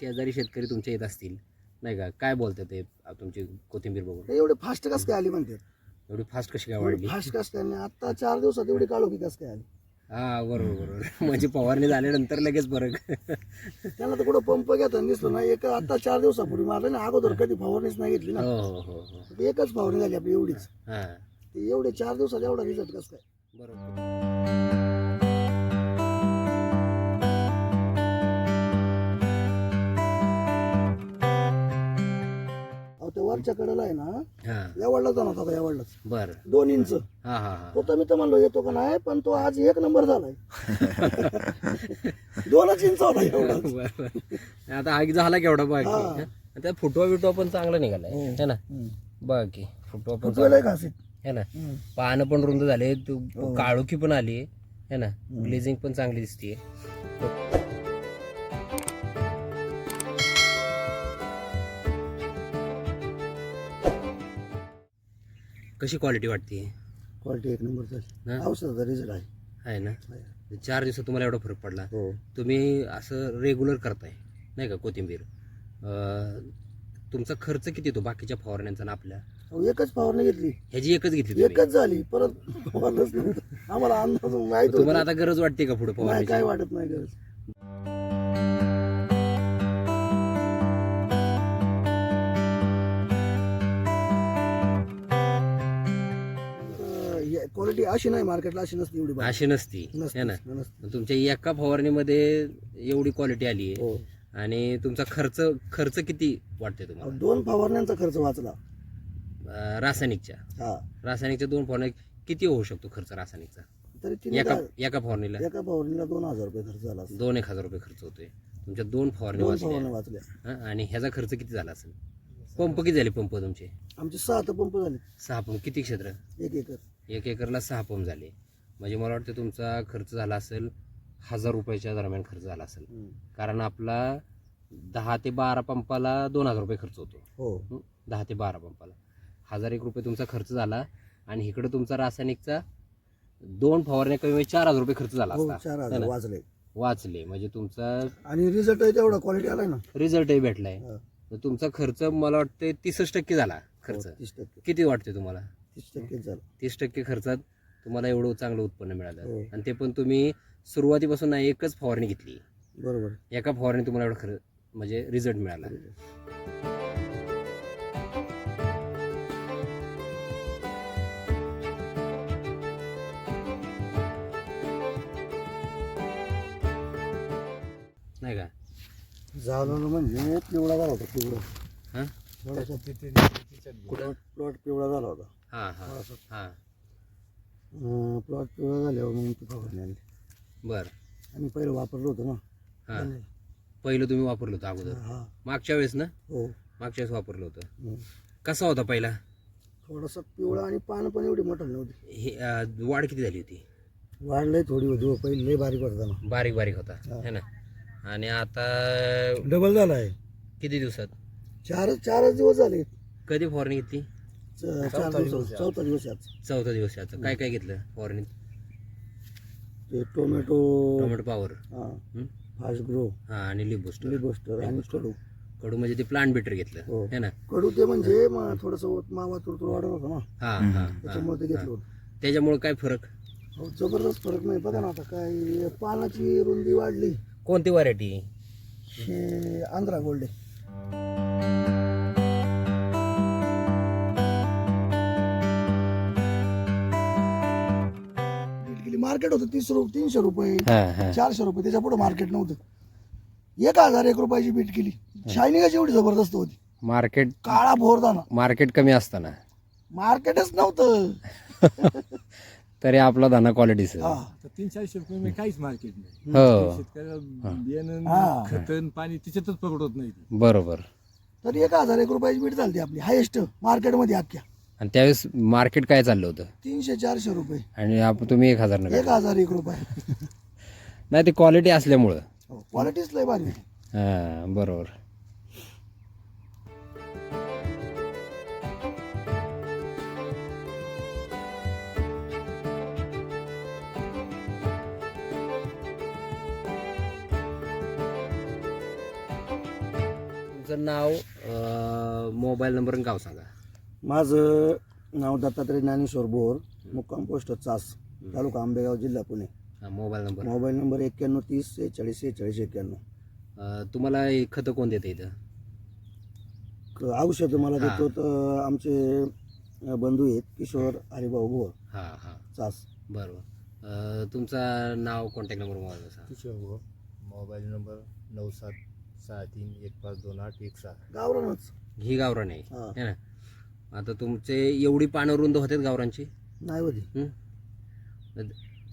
शेजारी शेतकरी तुमचे येत असतील नाही का? काय बोलतात ते तुमची कोथिंबीर बघून? एवढे फास्ट कस काय आली म्हणते एवढी फास्ट कशी काय वाढली? फास्ट कस काय? नाही आता चार दिवसात एवढी काळोखी कस काय आली? हा बरोबर बरोबर. म्हणजे फवारणी झाल्यानंतर लगेच फरक. त्यांना तर कुठं पंप घेता दिसलं ना एक आता चार दिवसापूर्वी मारलं ना अगोदर कधी फवारणीच नाही घेतली ना. हो हो हो हो. एकच फवारणी झाली आपली एवढीच. हा. ते एवढे चार दिवसात एवढा रिझल्ट कस काय? बरोबर. वरच्या कडेला आहे ना हा. एवढला जाणार होता एवढलाच बर. दोन इंच. हा हा हा. तो तर मी तर म्हणलो येतो का नाही? पण तो आज एक नंबर झालाय. दोनच इंच होता एवढा आता हा झाला केवढा? बाकी हा. त्या फुटवा बिटवा पण चांगला निघालाय. है. ना? बघ की फुटवा पण घासीत है ना? पानं पण रुंद झाले तू काळोखी पण आली है ना? ग्लेझिंग पण चांगली दिसतीये. कशी क्वालिटी वाटते? क्वालिटी एक नंबर औषधाचा रिझल्ट आहे. आहे ना? चार दिवसात तुम्हाला एवढा फरक पडला. हो. तुम्ही असं रेग्युलर करताय नाही का कोथिंबीर? अं, तुमचा खर्च किती येतो बाकीच्या फवारण्यांचा ना आपल्या? एकच फवारणी घेतली. ह्याची एकच घेतली एकच झाली. परत. आम्हाला अंदाज माहीत तुम्हाला आता गरज वाटते का पुढे नाही फवारण्याची? काय वाटत नाही गरज. क्वालिटी अशी नाही मार्केटला अशी नसते एवढी बारीक. अशी नसती. नसते, है ना? नसते. तुमच्या एका फवारणीमध्ये एवढी क्वालिटी आली आहे. हो. आणि तुमचा खर्च खर्च किती वाटते अहो, तुम्हाला दोन फवारण्यांचा खर्च वाचला. अं, रासायनिकच्या. हा. रासायनिकच्या दोन फवारणी किती होऊ शकतो खर्च रासायनिकचा? तरी तिने एका एका फवारणीला? एका फवारणीला दोन हजार रुपये खर्च झाला असेल. दोन एक हजार रुपये खर्च होतोय. तुमच्या दोन फवारणी दोन वाचल्या. फवारण्या वाचल्या. हं? आणि ह्याचा खर्च किती झाला असेल? पंप किती झाले पंप तुमचे? आमचे सहा तर पंप झाले. सहा पंप. किती क्षेत्र? एक एकर. एक एकरला सहा पंप झाले. म्हणजे मला वाटतं तुमचा खर्च झाला असेल हजार रुपयाच्या दरम्यान खर्च झाला असेल. कारण आपला दहा ते बारा पंपाला दोन हजार रुपये खर्च होतो. हो? दहा ते बारा पंपाला. हजार एक रुपये तुमचा खर्च झाला आणि इकडं तुमचा रासायनिकचा दोन फवारण्या कमी म्हणजे चार हजार रुपये खर्च झाला हो असता. चार है हजार ना? वाचले. वाचले. म्हणजे तुमचा आणि रिझल्ट तेवढा क्वालिटी आलाय ना. रिझल्टही भेटलाय. हा. तर तुमचा खर्च मला वाटतं तीसच टक्के झाला खर्च. हो, तीस टक्के. किती वाटते तुम्हाला? तीस टक्के झालं. तीस टक्के खर्चात तुम्हाला एवढं चांगलं उत्पन्न मिळालं. हो. आणि ते पण तुम्ही सुरुवातीपासून ना एकच फवारणी घेतली. बरोबर. एका फवारणी तुम्हाला एवढं खरं म्हणजे रिझल्ट मिळाला. नाही का? झालं म्हणजे पिवळा झाला होता पिवळा. हां? प्लॉट पिवळा झाला होता. हां हां. हां प्लॉट पिवळा झाल्यावर मग ती फवारणी आणली बरं. आम्ही पहिलं वापरलं होतं ना. हां. पहिलं तुम्ही वापरलं होतं अगोदर? हा मागच्या वेळेस ना? हो. मागच्या वेळेस वापरलं होतं. हम्म. कसा होता पहिला? थोडासा पिवळा आणि पानं पण एवढी मोठं नव्हती. हे अं, वाढ किती झाली होती? वाढलंय थोडी होती हो, पहिले लय बारीक होता ना. बारीक बारीक होता. हा. है ना? आणि आता डबल झालाय. किती दिवसात? चार चारच दिवस झाले कधी फवारणी घेतली? च- चार दिवस चौथा दिवस आहे आज. चौथा दिवस आहे आता. काय काय घेतलं फवारणी? ते टोमॅटो टोमॅटो पॉवर. हा. Fast grow. हा आणि लिप बुस्टर लिबोस्टर आणि कडू. कडू म्हणजे ते प्लांट बेटर घेतलं. हो. है ना? कडू ते म्हणजे मग थोडस मावा तुरतुर वाढत होता ना. हा हा हा. त्याच्यामुळे ते घेतलं होतं. त्याच्यामुळे काय फरक? हो जबरदस्त फरक नाही. बघा ना आता काय पानाची रुंदी वाढली. कोणती व्हरायटी हे आंध्रा गोल्ड. मार्केट होतं तीस रुपये तीनशे रुपये चारशे रुपये त्याच्या पुढे मार्केट नव्हतं. एक हजार एक रुपयाची बीट केली. शायनिंग एवढी जबरदस्त होती. मार्केट काळा भोरदाना. मार्केट कमी असताना. मार्केटच नव्हतं. तरी आपला दाना क्वालिटीच हा. तर तीन चारशे रुपये म्हणजे काहीच मार्केट नाही. हो. शेतकऱ्याला बियाणं हा. खतन पाणी त्याच्यातच पकडत नाही ते. बरोबर. तरी एक हजार एक रुपयाची बीट चालते आपली. हायेस्ट मार्केटमध्ये अख्ख्या. आणि त्यावेळेस मार्केट काय चाललं होतं? तीनशे चारशे रुपये. आणि आप तुम्ही एक हजार एक हजार एक रुपये. नाही ते क्वालिटी असल्यामुळं. क्वालिटीच लय भारी. हा बरोबर. तुमचं नाव मोबाईल नंबर आणि गाव सांगा. माझं नाव दत्तात्रय ज्ञानेश्वर बोर मुक्काम पोस्ट चास तालुका आंबेगाव जिल्हा पुणे. हा मोबाईल नंबर. मोबाईल नंबर एक्क्याण्णव तीस सेहेचाळीस सेहेचाळीस एक्क्याण्णव. अं, तुम्हाला हे खतं कोण देतं इथं? क- औषध मला हा. देतो तर आमचे अ, बंधू आहेत किशोर हरिभाऊ बोर हां हां. चास. बरोबर. अं, तुमचा नाव कॉन्टॅक्ट नंबर मोबाईल सांगा किशोर भाऊ मोबाईल नंबर नऊ सात सहा तीन एक पाच दोन आठ एक सहा. गावरानच. ही गावरान आहे. हा. है ना? आता तुमचे एवढी पानं रुंद होतात गावरांची नाही होती. हं?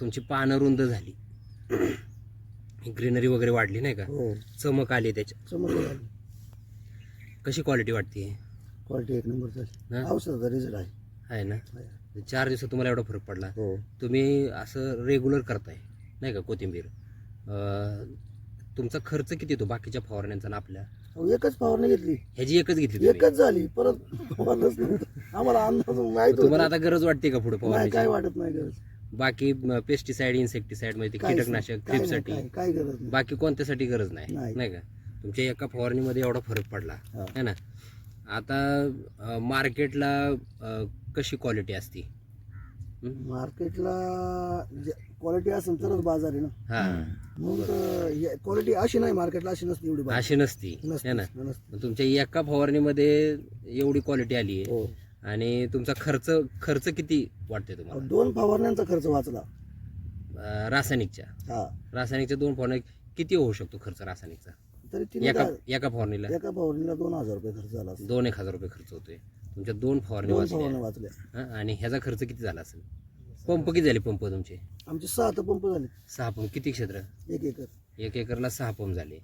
तुमची पानं रुंद झाली. ग्रीनरी वगैरे वाढली नाही का? हो. चमक आली त्याच्या. समजलं झाली कशी क्वालिटी वाटते क्वालिटी एक नंबर हा? औषधाचा रिझल्ट आहे. आहे ना. चार दिवसात तुम्हाला एवढा फरक पडला. हो. तुम्ही असं रेग्युलर करताय नाही का कोथिंबीर. अं, तुमचा खर्च किती येतो बाकीच्या फवारण्यांचा ना आपल्या? अहो, एकच फवारणी घेतली ह्याची एकच घेतली तुम्ही एकच झाली परत फवारलंच नव्हतं. आम्हाला अंदाज माहीत तुम्हाला. आता गरज वाटते का पुढे नाही काय फवारण्याची वाटत नाही गरज बाकी पेस्टिसाइड इन्सेक्टिसाइड म्हणजे ते काहीच नाही. कीटकनाशक काय नाही, काय- काय गरज नाही बाकी कोणत्यासाठी गरज नाही नाही. नाही का तुमच्या एका फवारणीमध्ये एवढा फरक पडला हा. है ना आता मार्केटला कशी क्वालिटी असती? मार्केटला क्वालिटी असेल तरच बाजार आहे ना. हा. मग क्वालिटी अशी नाही मार्केटला अशी नसते एवढी बाजार. अशी नसती. नसते, है ना? नसते. मग तुमच्या एका फवारणीमध्ये एवढी क्वालिटी आली आहे. हो. आणि तुमचा खर्च खर्च किती वाटते तुम्हाला? दोन फवारण्यांचा खर्च वाचला. अं, रासायनिकच्या. हा. रासायनिकच्या दोन फवारणी किती होऊ शकतो खर्च रासायनिकचा? तरी तीन एका हजार- एका फवारणीला? एका फवारणीला दोन हजार रुपये खर्च झाला असेल. दोन एक हजार रुपये खर्च होतोय. तुमच्या दोन फवारणी दोन वाचल्या. फवारण्या वाचल्या. हं? आणि ह्याचा खर्च किती झाला असेल? पंप किती झाले पंप तुमचे? आमचे सहा तर पंप झाले. सहा पंप. किती क्षेत्र? एक एकर. एक एकरला सहा पंप झाले.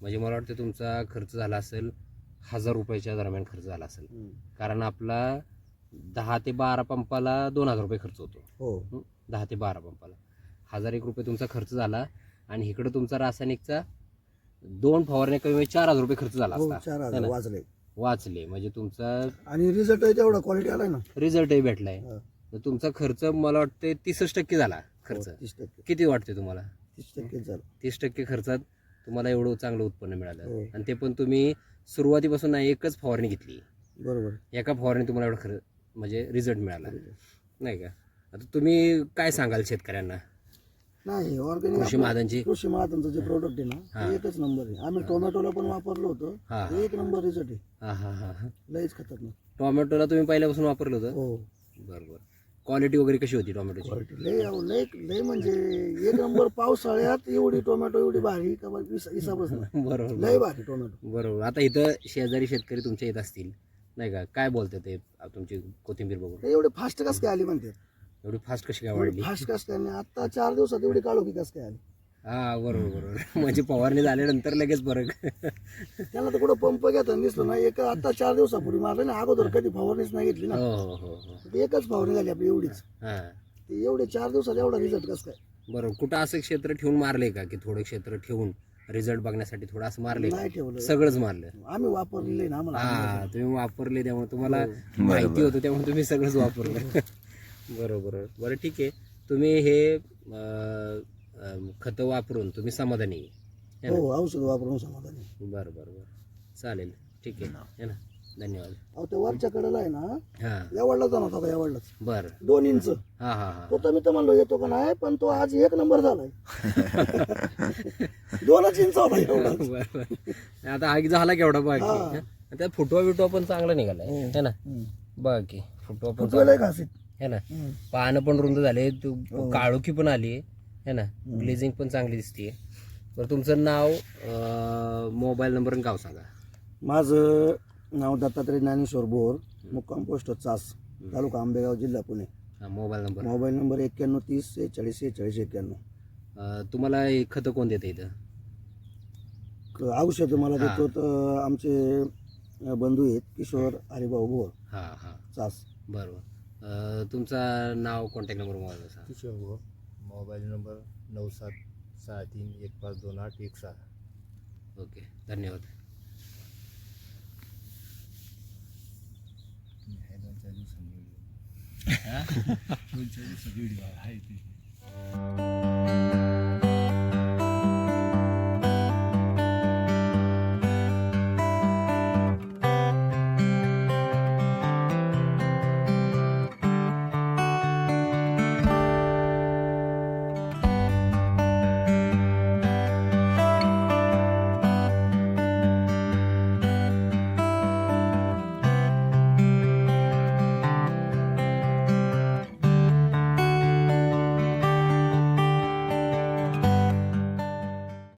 म्हणजे मला वाटतं तुमचा खर्च झाला असेल हजार रुपयाच्या दरम्यान खर्च झाला असेल. कारण आपला दहा ते बारा पंपाला दोन हजार रुपये खर्च होतो. हो. हं? दहा ते बारा पंपाला. हजार एक रुपये तुमचा खर्च झाला आणि इकडं तुमचा रासायनिकचा दोन फवारण्या कमी म्हणजे चार हजार रुपये खर्च झाला हो असता. चार है हजार ना? वाचले. वाचले. म्हणजे तुमचा आणि रिझल्ट तेवढा क्वालिटी आलाय ना. रिझल्टही भेटलाय. हा. तर तुमचा खर्च मला वाटतं तीसच टक्के झाला खर्च. हो, तीस टक्के. किती वाटते तुम्हाला? तीस टक्केच झालं. तीस टक्के खर्चात तुम्हाला एवढं चांगलं उत्पन्न मिळालं. हो. आणि ते पण तुम्ही सुरुवातीपासून नाही एकच फवारणी घेतली. बरोबर. एका फवारणी तुम्हाला एवढं खरं म्हणजे रिझल्ट मिळाला. नाही का? आता तुम्ही काय सांगाल शेतकऱ्यांना? नाही कृषी ऑर्गॅनिक महादांची कृषी महातनचं जे प्रोडक्ट आहे ना. ते एकच नंबर आहे. आम्ही टोमॅटोला पण वापरलं होतं हा ते एक नंबर रिझल्ट आहे. हा हा हा हा. लईच खतरनाक. टोमॅटोला तुम्ही पहिल्यापासून वापरलं होतं? हो. बरं बरं क्वालिटी वगैरे कशी होती टोमॅटोची? क्वालिटी लय अहो, लय लय म्हणजे एक नंबर पावसाळ्यात एवढी टोमॅटो एवढी भारी का बा- हिसा- हिसाबच नाही. बरोबर. लय भारी टोमॅटो. बरोबर. आता इथं शेजारी शेतकरी तुमच्या येत असतील नाही का? काय बोलतात ते तुमची कोथिंबीर बघून? एवढे फास्ट कस काय आली म्हणते एवढी फास्ट कशी काय वाढली? फास्ट कस काय नाही आता चार दिवसात एवढी काळोखी कस काय आली? हा बरोबर बरोबर. म्हणजे फवारणी झाल्यानंतर लगेच फरक. त्यांना तर कुठं पंप घेताना दिसलं नाही एक आता चार दिवसापूर्वी मारलं ना अगोदर कधी फवारणीच नाही घेतली ना. हो हो हो हो. ती एकच फवारणी झाली आपली एवढीच. हा. ती एवढे चार दिवसात एवढा रिझल्ट कस काय? बरोबर. कुठं असं क्षेत्र ठेवून मारले का? की थोडं क्षेत्र ठेवून रिझल्ट बघण्यासाठी थोडं असं मारले नाही ठेवलं. सगळंच मारलं. आम्ही वापरलेलं ना आम्हाला हा तुम्ही वापरले त्यामुळे तुम्हाला माहिती होतं त्यामुळे तुम्ही सगळंच वापरलं. बरोबर. बरं ठीक आहे. तुम्ही हे अं, अं, खतं वापरून तुम्ही समाधानी आहे. है ना? हो औषध वापरून समाधानी बरं बरं बरं. चालेल. ठीक आहे. है ना? धन्यवाद. अहो त्या वरच्या कडेला आहे ना हां. एवढलाच जाणार होता एवढलाच बरं. दोन इंच. हां हां हां. तो तर मी तर म्हणलो येतो का नाही पण तो आज एक नंबर झालाय. दोनच इंच होता एवढा बरं बरं. आता आगी झाला केवढा बाकी. हा. हं? त्यात फुटवा बिटवा पण चांगला निघालाय. हो. ना? बघ की फुटवा पण फुटवेल घासीत. है ना. पानं पण रुंद झाले तू हो. काळोखी पण आली है ना? ग्लेझिंग पण चांगली दिसतीये. बरं तुमचं नाव मोबाईल नंबर आणि गाव सांगा. माझं नाव दत्तात्रय ज्ञानेश्वर बोर मुक्काम पोस्ट चास तालुका आंबेगाव जिल्हा पुणे. हा मोबाईल नंबर. मोबाईल नंबर एक्क्याण्णव तीस सेहेचाळीस सेहेचाळीस एक्क्याण्णव. तुम्हाला हे खतं कोण देतं इथं? औषध मला. देतो तर आमचे बंधू आहेत किशोर हरिभाऊ बोर. हां हां. चास. बरोबर. अं, तुमचा नाव कॉन्टॅक्ट नंबर मोबाईल सांगा. किशोर भाऊ मोबाईल नंबर नऊ सात सहा तीन एक पाच दोन आठ एक सहा. ओके धन्यवाद. आहे दोन चार दिवसांनी दोन चार आहे ते.